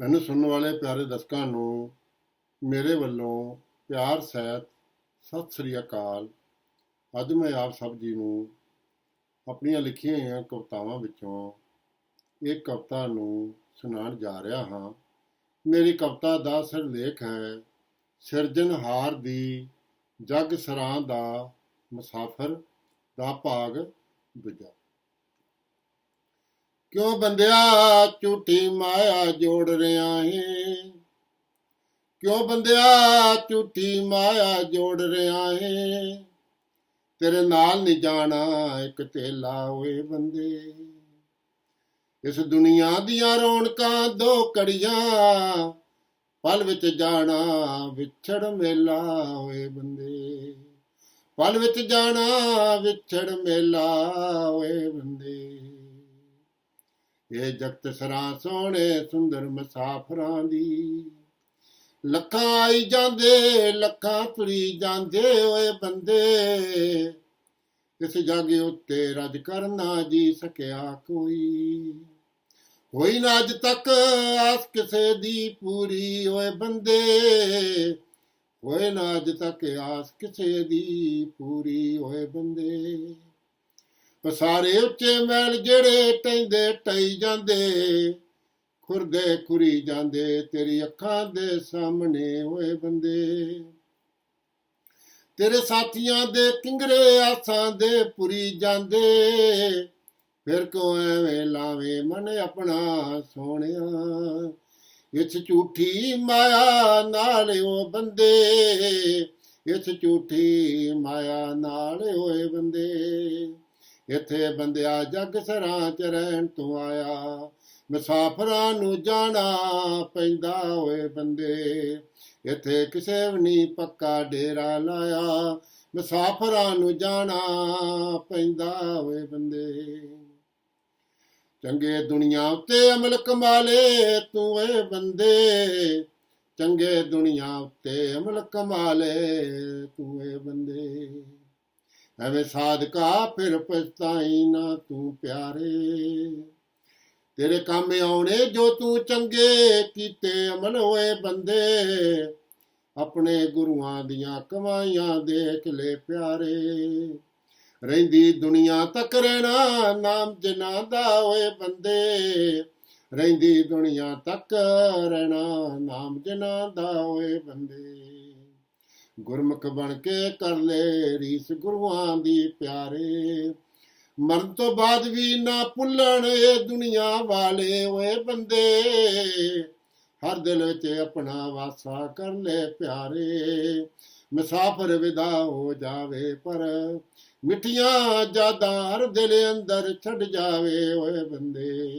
ਮੈਨੂੰ ਸੁਣਨ ਵਾਲੇ ਪਿਆਰੇ ਦਰਸ਼ਕਾਂ ਨੂੰ ਮੇਰੇ ਵੱਲੋਂ ਪਿਆਰ, ਸਹਿਤ ਸਤਿ ਸ੍ਰੀ ਅਕਾਲ। ਅੱਜ ਮੈਂ ਆਪ ਸਭ ਜੀ ਨੂੰ ਆਪਣੀਆਂ ਲਿਖੀਆਂ ਹੋਈਆਂ ਕਵਿਤਾਵਾਂ ਵਿੱਚੋਂ ਇੱਕ ਕਵਿਤਾ ਨੂੰ ਸੁਣਾਉਣ ਜਾ ਰਿਹਾ ਹਾਂ। ਮੇਰੀ ਕਵਿਤਾ ਦਾ ਸਿਰਲੇਖ ਹੈ ਸਿਰਜਣਹਾਰ ਦੀ ਜਗ ਸਰਾਂ ਦਾ ਮੁਸਾਫਰ ਦਾ ਭਾਗ ਦੂਜਾ। ਕਿਉਂ ਬੰਦਿਆ ਝੂਠੀ ਮਾਇਆ ਜੋੜ ਰਿਆ ਏ? ਕਿਉਂ ਬੰਦਿਆ ਝੂਠੀ ਮਾਇਆ ਜੋੜ ਰਿਆ ਹੈ ਤੇਰੇ ਨਾਲ ਨਹੀਂ ਜਾਣਾ ਇੱਕ ਤੇਲਾ ਹੋਏ ਬੰਦੇ। ਇਸ ਦੁਨੀਆ ਦੀਆਂ ਰੌਣਕਾਂ ਦੋ ਕੜੀਆਂ ਪਲ ਵਿੱਚ ਜਾਣਾ ਵਿਛੜ ਮੇਲਾ ਓਏ ਬੰਦੇ। ਪਲ ਵਿੱਚ ਜਾਣਾ ਵਿਛੜ ਮੇਲਾ ਓਏ ਬੰਦੇ। ਇਹ ਜਗਤ ਸਰਾਂ ਸੋਹਣੇ ਸੁੰਦਰ ਮੁਸਾਫਰਾਂ ਦੀ। ਲੱਖਾਂ ਆਈ ਜਾਂਦੇ, ਲੱਖਾਂ ਤੁਰੀ ਜਾਂਦੇ ਓਏ ਬੰਦੇ। ਇਸ ਜਗ ਉੱਤੇ ਰਜ ਕਰਨਾ ਜੀ ਸਕਿਆ ਕੋਈ। ਹੋਈ ਨਾ ਅਜ ਤੱਕ ਆਸ ਕਿਸੇ ਦੀ ਪੂਰੀ ਓਏ ਬੰਦੇ। ਹੋਏ ਨਾ ਅੱਜ ਤੱਕ ਆਸ ਕਿਸੇ ਦੀ ਪੂਰੀ ਓਏ ਬੰਦੇ। ਪਸਾਰੇ ਉੱਚੇ ਮਹਿਲ ਜਿਹੜੇ ਟੈਂਦੇ ਟਈ ਜਾਂਦੇ, ਖੁਰਦੇ ਖੁਰੀ ਜਾਂਦੇ, ਤੇਰੀ ਅੱਖਾਂ ਦੇ ਸਾਹਮਣੇ ਹੋਏ ਬੰਦੇ। ਤੇਰੇ ਸਾਥੀਆਂ ਦੇ ਕਿੰਗਰੇ ਆਸਾਂ ਦੇ ਪੁਰੀ ਜਾਂਦੇ, ਫਿਰ ਕੋ ਐਵੇਂ ਲਾਵੇ ਮਨ ਆਪਣਾ ਸੋਹਣਿਆ? ਇਸ ਝੂਠੀ ਮਾਇਆ ਨਾਲ ਉਹ ਬੰਦੇ, ਇਸ ਝੂਠੀ ਮਾਇਆ ਨਾਲ ਹੋਏ ਬੰਦੇ। ਇੱਥੇ ਬੰਦਿਆ ਜਗ ਸਰਾਂ ਚ ਰਹਿਣ ਤੂੰ ਆਇਆ। ਮੁਸਾਫਰਾਂ ਨੂੰ ਜਾਣਾ ਪੈਂਦਾ ਓਏ ਬੰਦੇ। ਇੱਥੇ ਕਿਸੇ ਵੀ ਨਹੀਂ ਪੱਕਾ ਡੇਰਾ ਲਾਇਆ। ਮੁਸਾਫਰਾਂ ਨੂੰ ਜਾਣਾ ਪੈਂਦਾ ਓਏ ਬੰਦੇ। ਚੰਗੇ ਦੁਨੀਆ ਉੱਤੇ ਅਮਲ ਕਮਾਲੇ ਤੂੰ ਏ ਬੰਦੇ। ਚੰਗੇ ਦੁਨੀਆ ਉੱਤੇ ਅਮਲ ਕਮਾਲੇ ਤੂੰ ਏ ਬੰਦੇ। ਐਵੇਂ ਸਾਧਕਾ ਫਿਰ ਪਛਤਾਈ ਨਾ ਤੂੰ ਪਿਆਰੇ। ਤੇਰੇ ਕੰਮ ਆਉਣੇ ਜੋ ਤੂੰ ਚੰਗੇ ਕੀਤੇ ਅਮਲ ਹੋਏ ਬੰਦੇ। ਆਪਣੇ ਗੁਰੂਆਂ ਦੀਆਂ ਕਮਾਈਆਂ ਦੇਖ ਲੈ ਪਿਆਰੇ। ਰਹਿੰਦੀ ਦੁਨੀਆ ਤੱਕ ਰਹਿਣਾ ਨਾਮ ਜਨਾ ਦਾ ਓਏ ਬੰਦੇ। ਰਹਿੰਦੀ ਦੁਨੀਆ ਤੱਕ ਰਹਿਣਾ ਨਾਮ ਜਨਾ ਦਾ ਓਏ ਬੰਦੇ। ਗੁਰਮੁਖ ਬਣ ਕੇ ਕਰ ਲੈ ਰੀਸ ਗੁਰੂਆਂ ਦੀ ਪਿਆਰੇ। ਮਰਨ ਤੋਂ ਬਾਅਦ ਵੀ ਨਾ ਭੁੱਲਣ ਇਹ ਦੁਨੀਆ ਵਾਲੇ ਓਏ ਬੰਦੇ। ਹਰ ਦਿਲ ਵਿੱਚ ਆਪਣਾ ਵਾਸਾ ਕਰ ਲੈ ਪਿਆਰੇ। ਮੁਸਾਫਰ ਵਿਦਾ ਹੋ ਜਾਵੇ ਪਰ ਮਿੱਠੀਆਂ ਯਾਦਾਂ ਹਰ ਦਿਲ ਅੰਦਰ ਛੱਡ ਜਾਵੇ ਓਏ ਬੰਦੇ।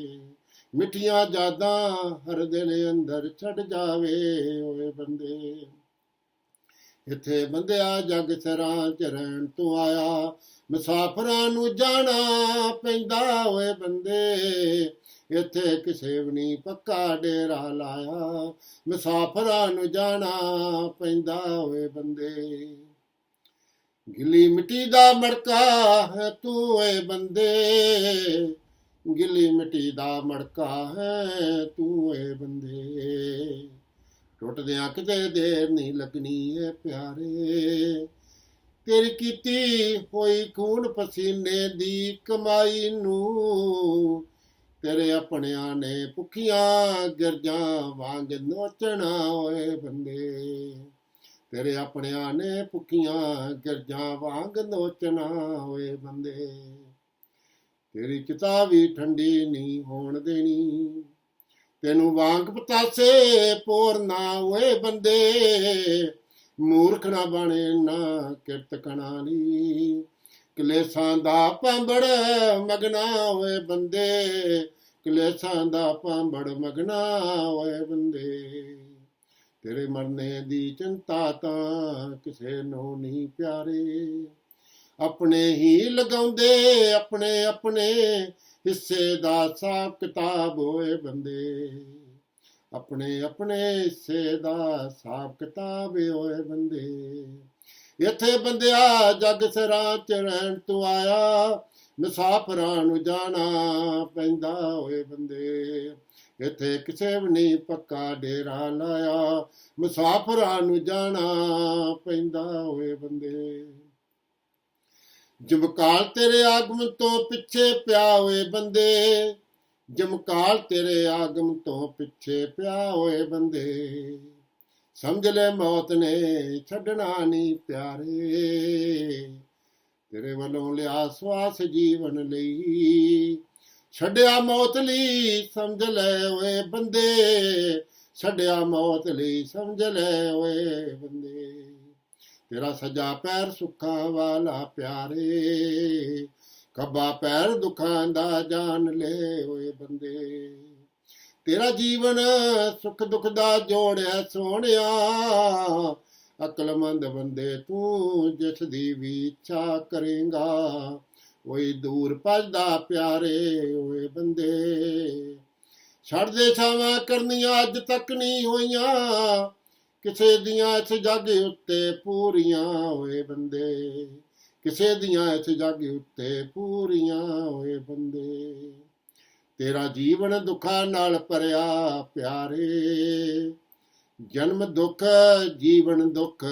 ਮਿੱਠੀਆਂ ਯਾਦਾਂ ਹਰ ਦਿਲ ਅੰਦਰ ਛੱਡ ਜਾਵੇ ਓਏ ਬੰਦੇ। ਇੱਥੇ ਬੰਦਿਆ ਜਗ ਸਰਾਂ ਚ ਰਹਿਣ ਤੋਂ ਆਇਆ, ਮੁਸਾਫਰਾਂ ਨੂੰ ਜਾਣਾ ਪੈਂਦਾ ਓਏ ਬੰਦੇ। ਇੱਥੇ ਕਿਸੇ ਵੀ ਨਹੀਂ ਪੱਕਾ ਡੇਰਾ ਲਾਇਆ, ਮੁਸਾਫਰਾਂ ਨੂੰ ਜਾਣਾ ਪੈਂਦਾ ਓਏ ਬੰਦੇ। ਗਿੱਲੀ ਮਿੱਟੀ ਦਾ ਮੜਕਾ ਹੈ ਤੂੰ ਓਏ ਬੰਦੇ। ਗਿੱਲੀ ਮਿੱਟੀ ਦਾ ਮੜਕਾ ਹੈ ਤੂੰ ਓਏ ਬੰਦੇ। ਟੁੱਟਦਿਆਂ ਕਿਤੇ ਦੇਰ ਨਹੀਂ ਲੱਗਣੀ ਏ ਪਿਆਰੇ। ਤੇਰੀ ਕੀਤੀ ਹੋਈ ਖੂਨ ਪਸੀਨੇ ਦੀ ਕਮਾਈ ਨੂੰ ਤੇਰੇ ਆਪਣਿਆਂ ਨੇ ਭੁੱਖੀਆਂ ਗਿਰਜਾਂ ਵਾਂਗ ਨੋਚਣਾ ਓਏ ਬੰਦੇ। ਤੇਰੇ ਆਪਣਿਆਂ ਨੇ ਭੁੱਖੀਆਂ ਗਿਰਜਾਂ ਵਾਂਗ ਨੋਚਣਾ ਓਏ ਬੰਦੇ। ਤੇਰੀ ਚਿਤਾ ਵੀ ਠੰਡੀ ਨਹੀਂ ਹੋਣ ਦੇ ਤੈਨੂੰ ਵਾਂਗ ਪਤਾਸੇ ਪੋਰ ਨਾ ਓਏ ਬੰਦੇ। ਮੂਰਖ ਨਾ ਬਣੇ, ਨਾ ਕਿਰਤ ਕਣਾਲੀ ਕਲੇਸ਼ਾਂ ਦਾ ਪੰਬੜ ਮਗਨਾ ਓਏ ਬੰਦੇ। ਕਲੇਸ਼ਾਂ ਦਾ ਪੰਬੜ ਮਗਨਾ ਓਏ ਬੰਦੇ। ਤੇਰੇ ਮਰਨੇ ਦੀ ਚਿੰਤਾ ਤਾਂ ਕਿਸੇ ਨੂੰ ਨਹੀਂ ਪਿਆਰੇ। ਆਪਣੇ ਹੀ ਲਗਾਉਂਦੇ, ਆਪਣੇ ਆਪਣੇ। ਹਿੱਸੇ ਦਾ ਹਿਸਾਬ ਕਿਤਾਬ ਹੋਏ ਬੰਦੇ। ਆਪਣੇ ਆਪਣੇ ਹਿੱਸੇ ਦਾ ਹਿਸਾਬ ਕਿਤਾਬ ਹੋਏ ਬੰਦੇ। ਇੱਥੇ ਬੰਦਿਆ ਜਗ ਸਰਾਂ ਚ ਰਹਿਣ ਤੋਂ ਆਇਆ ਮੁਸਾਫਰਾਂ ਨੂੰ ਜਾਣਾ ਪੈਂਦਾ ਹੋਏ ਬੰਦੇ। ਇੱਥੇ ਕਿਸੇ ਵੀ ਨਹੀਂ ਪੱਕਾ ਡੇਰਾ ਲਾਇਆ ਮੁਸਾਫਰਾਂ ਨੂੰ ਜਾਣਾ ਪੈਂਦਾ ਹੋਏ ਬੰਦੇ। ਜਮਕਾਲ ਤੇਰੇ ਆਗਮਨ ਤੋਂ ਪਿੱਛੇ ਪਿਆ ਹੋਏ ਬੰਦੇ। ਜਮਕਾਲ ਤੇਰੇ ਆਗਮ ਤੋਂ ਪਿੱਛੇ ਪਿਆ ਹੋਏ ਬੰਦੇ। ਸਮਝ ਲੈ ਮੌਤ ਨੇ, ਛੱਡਣਾ ਨਹੀਂ ਪਿਆਰੇ। ਤੇਰੇ ਵੱਲੋਂ ਲਿਆ ਸਵਾਸ ਜੀਵਨ ਲਈ। ਛੱਡਿਆ ਮੌਤ ਲਈ, ਸਮਝ ਲੈ ਓਏ ਬੰਦੇ। ਛੱਡਿਆ ਮੌਤ ਲਈ, ਸਮਝ ਲੈ ਓਏ ਬੰਦੇ। ਤੇਰਾ ਸੱਜਾ ਪੈਰ ਸੁੱਖਾਂ ਵਾਲਾ ਪਿਆਰੇ, ਖੱਬਾ ਪੈਰ ਦੁੱਖਾਂ ਦਾ ਜਾਣ ਲੈ ਓਏ ਬੰਦੇ। ਤੇਰਾ ਜੀਵਨ ਸੁਖ ਦੁੱਖ ਦਾ ਜੋੜਿਆ ਸੋਹਣਿਆ, ਅਕਲਮੰਦ ਬੰਦੇ ਤੂੰ ਜਿਸ ਦੀ ਵੀ ਇੱਛਾ ਕਰੇਗਾ ਓਏ ਦੂਰ ਭਜਦਾ ਪਿਆਰੇ ਓਏ ਬੰਦੇ। ਛੱਡ ਦੇ ਛਾਵਾਂ ਕਰਨੀਆਂ ਅੱਜ ਤੱਕ ਨਹੀਂ ਹੋਈਆਂ ਕਿਸੇ ਦੀਆਂ ਇਸ ਜੱਗ ਉੱਤੇ ਪੂਰੀਆਂ ਹੋਏ ਬੰਦੇ। ਕਿਸੇ ਦੀਆਂ ਇਸ ਜੱਗ ਉੱਤੇ ਪੂਰੀਆਂ ਹੋਏ ਬੰਦੇ। ਤੇਰਾ ਜੀਵਨ ਦੁੱਖਾਂ ਨਾਲ ਭਰਿਆ ਪਿਆਰੇ। ਜਨਮ ਦੁੱਖ, ਜੀਵਨ ਦੁੱਖ,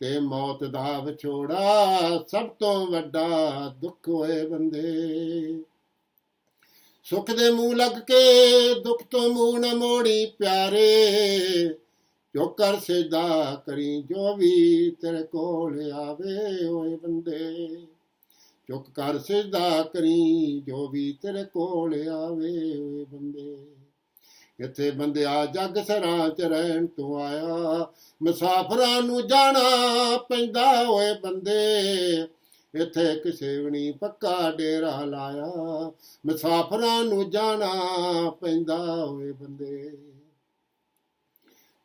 ਤੇ ਮੌਤ ਦਾ ਵਿਛੋੜਾ ਸਭ ਤੋਂ ਵੱਡਾ ਦੁੱਖ ਹੋਏ ਬੰਦੇ। ਸੁੱਖ ਦੇ ਮੂੰਹ ਲੱਗ ਕੇ ਦੁੱਖ ਤੋਂ ਮੂੰਹ ਨਾ ਮੋੜੀ ਪਿਆਰੇ। ਜੋ ਕਰ ਸਿਦਾ ਕਰੀ, ਜੋ ਵੀ ਤੇਰੇ ਕੋਲ ਆਵੇ, ਓਏ ਬੰਦੇ। ਚੁੱਕ ਕਰ ਸਜਦਾ ਕਰੀ, ਜੋ ਵੀ ਤੇਰੇ ਕੋਲ ਆਵੇ, ਓਏ ਬੰਦੇ। ਇੱਥੇ ਬੰਦਿਆ ਜੱਗ ਸਰਾਂ ਚ ਰਹਿਣ ਤੋਂ ਆਇਆ, ਮੁਸਾਫਰਾਂ ਨੂੰ ਜਾਣਾ ਪੈਂਦਾ, ਓਏ ਬੰਦੇ। ਇੱਥੇ ਕਿਸੇ ਵੀ ਪੱਕਾ ਡੇਰਾ ਲਾਇਆ, ਮੁਸਾਫਰਾਂ ਨੂੰ ਜਾਣਾ ਪੈਂਦਾ, ਓਏ ਬੰਦੇ।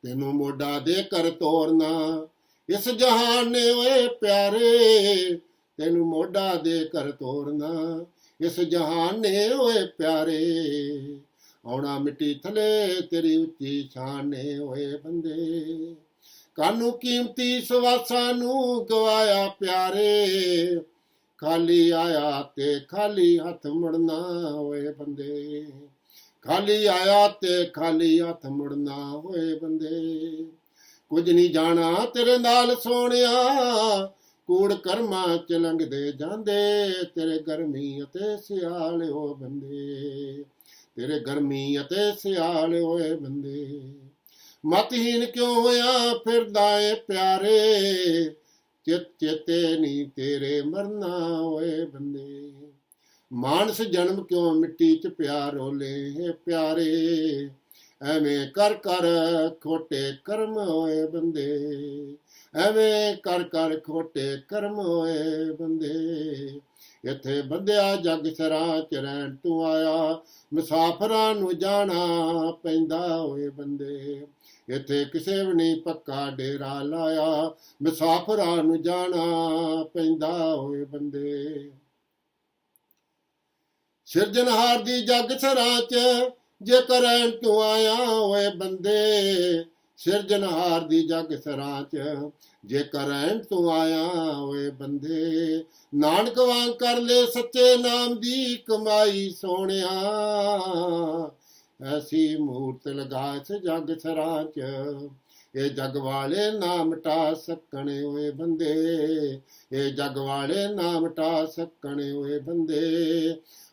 ਤੈਨੂੰ ਮੋਢਾ ਦੇ ਕਰ ਤੋਰਨਾ। ਇਸ ਜਹਾਨ ਨੇ ਓਏ ਪਿਆਰੇ, ਤੈਨੂੰ ਮੋਢਾ ਦੇ ਕਰ ਤੋਰਨਾ। ਇਸ ਜਹਾਨ ਨੇ ਓਏ ਪਿਆਰੇ, ਆਉਣਾ ਮਿੱਟੀ ਥਲੇ ਤੇਰੀ ਉੱਚੀ ਸ਼ਾਨ ਨੇ ਓਏ ਬੰਦੇ। ਕਾਨੂੰ ਕੀਮਤੀ ਸਵਾਸਾਂ ਨੂੰ ਗਵਾਇਆ ਪਿਆਰੇ ਖਾਲੀ ਆਇਆ ਤੇ ਖਾਲੀ ਹੱਥ ਮੁੜਨਾ ਓਏ ਬੰਦੇ। ਖਾਲੀ ਆਇਆ ਤੇ ਖਾਲੀ ਹੱਥ ਮੁੜਨਾ ਹੋਏ ਬੰਦੇ। ਕੁਝ ਨਹੀਂ ਜਾਣਾ ਤੇਰੇ ਨਾਲ ਸੋਹਣਿਆ, ਕੂੜ ਕਰਮਾਂ ਚ ਲੰਘਦੇ ਜਾਂਦੇ। ਤੇਰੇ ਗਰਮੀ ਅਤੇ ਸਿਆਲ ਹੋ ਬੰਦੇ। ਤੇਰੇ ਗਰਮੀ ਅਤੇ ਸਿਆਲ ਹੋਏ ਬੰਦੇ। ਮਤਹੀਨ ਕਿਉਂ ਹੋਇਆ ਫਿਰਦਾ ਏ ਪਿਆਰੇ? ਚਿਤ ਚੇਤੇ ਨਹੀਂ ਤੇਰੇ ਮਰਨਾ ਹੋਏ ਬੰਦੇ। ਮਾਨਸ ਜਨਮ ਕਿਉਂ ਮਿੱਟੀ ਚ ਪਿਆ ਰੋਲੇ ਪਿਆਰੇ? ਐਵੇਂ ਕਰ ਕਰ ਖੋਟੇ ਕਰਮ ਹੋਏ ਬੰਦੇ। ਐਵੇਂ ਕਰ ਕਰ ਖੋਟੇ ਕਰਮ ਹੋਏ ਬੰਦੇ। ਇੱਥੇ ਬੰਦਿਆ ਜੱਗ ਸਰਾਂ ਚ ਰਹਿਣ ਤੂੰ ਆਇਆ, ਮੁਸਾਫਰਾਂ ਨੂੰ ਜਾਣਾ ਪੈਂਦਾ ਹੋਏ ਬੰਦੇ। ਇੱਥੇ ਕਿਸੇ ਵੀ ਨਹੀਂ ਪੱਕਾ ਡੇਰਾ ਲਾਇਆ, ਮੁਸਾਫਰਾਂ ਨੂੰ ਜਾਣਾ ਪੈਂਦਾ ਹੋਏ ਬੰਦੇ। ਸਿਰਜਣਹਾਰ ਦੀ ਜੱਗ ਸਰਾਂ ਚ ਜੇਕਰ ਐਨ ਤੂੰ ਆਇਆ ਹੋਏ ਬੰਦੇ ਸਿਰਜਨਹਾਰ ਦੀ ਜਗ ਸਰਾਂ ਚ ਜੇਕਰ ਐਨ ਤੂੰ ਆਇਆ ਓਏ ਬੰਦੇ, ਨਾਨਕ ਵਾਂਗ ਕਰ ਲੈ ਸੱਚੇ ਨਾਮ ਦੀ ਕਮਾਈ ਸੋਹਣਿਆ। ਐਸੀ ਮੂਰਤ ਲਗਾ ਇਸ ਜੱਗ ਸਰਾਂ ਚ ਇਹ ਜਗ ਵਾਲੇ ਨਾਮ ਟਾ ਸਕਣ ਓਏ ਬੰਦੇ। ਇਹ ਜਗ ਵਾਲੇ ਨਾਮ ਟਾ ਸਕਣ ਓਏ ਬੰਦੇ।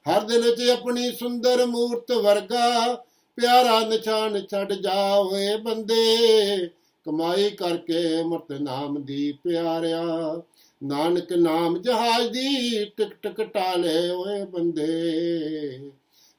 ਹਰ ਦਿਲ 'ਚ ਆਪਣੀ ਸੁੰਦਰ ਮੂਰਤ ਵਰਗਾ ਪਿਆਰਾ ਨਿਸ਼ਾਨ ਛੱਡ ਜਾ ਬੰਦੇ। ਕਮਾਈ ਕਰਕੇ ਮਰਤ ਨਾਮ ਦੀ ਪਿਆਰਿਆ। ਨਾਨਕ ਨਾਮ ਜਹਾਜ਼ ਦੀ ਟਿਕਟ ਕਟਾ ਲੈ ਓਏ ਬੰਦੇ।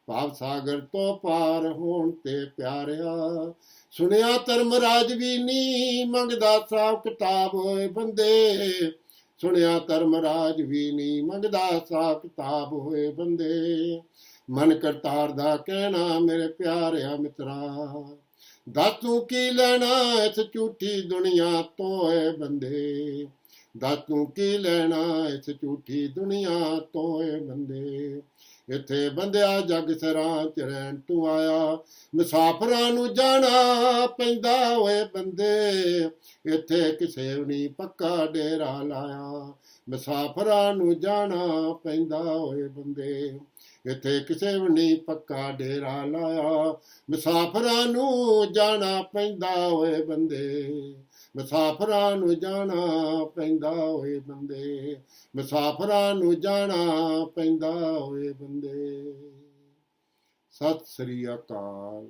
ਭਾਵ ਸਾਗਰ ਤੋਂ ਪਾਰ ਹੋਣ ਤੇ ਪਿਆਰਿਆ। ਸੁਣਿਆ ਧਰਮ ਰਾਜ ਵੀ ਨੀ ਮੰਗਦਾ ਸਾਬ ਕਿਤਾਬ ਓਏ ਬੰਦੇ। ਸੁਣਿਆ ਧਰਮ ਰਾਜ ਵੀ ਨਹੀਂ ਮੰਗਦਾ ਸਾਬ ਕਿਤਾਬ ਹੋਏ ਬੰਦੇ। ਮਨ ਕਰਤਾਰ ਦਾ ਕਹਿਣਾ, ਮੇਰੇ ਪਿਆਰਿਆ ਮਿੱਤਰਾ ਦੱਸ ਕੀ ਲੈਣਾ ਇਸ ਝੂਠੀ ਦੁਨੀਆ ਤੋਂ ਏ ਬੰਦੇ? ਦੱਸ ਕੀ ਲੈਣਾ ਇਸ ਝੂਠੀ ਦੁਨੀਆ ਤੋਂ ਏ ਬੰਦੇ? ਇੱਥੇ ਬੰਦਿਆ ਜਗ ਸਰਾਂ ਚ ਰਹਿਣ ਤੂੰ ਆਇਆ। ਮੁਸਾਫਰਾਂ ਨੂੰ ਜਾਣਾ ਪੈਂਦਾ ਓਏ ਬੰਦੇ। ਇੱਥੇ ਕਿਸੇ ਵੀ ਨਹੀਂ ਪੱਕਾ ਡੇਰਾ ਲਾਇਆ। ਮੁਸਾਫਰਾਂ ਨੂੰ ਜਾਣਾ ਪੈਂਦਾ ਓਏ ਬੰਦੇ। ਇੱਥੇ ਕਿਸੇ ਵੀ ਨਹੀਂ ਪੱਕਾ ਡੇਰਾ ਲਾਇਆ। ਮੁਸਾਫਰਾਂ ਨੂੰ ਜਾਣਾ ਪੈਂਦਾ ਓਏ ਬੰਦੇ। ਮੁਸਾਫਰਾਂ ਨੂੰ ਜਾਣਾ ਪੈਂਦਾ ਹੋਏ ਬੰਦੇ। ਮੁਸਾਫਰਾਂ ਨੂੰ ਜਾਣਾ ਪੈਂਦਾ ਹੋਏ ਬੰਦੇ। ਸਤਿ ਸ੍ਰੀ ਅਕਾਲ।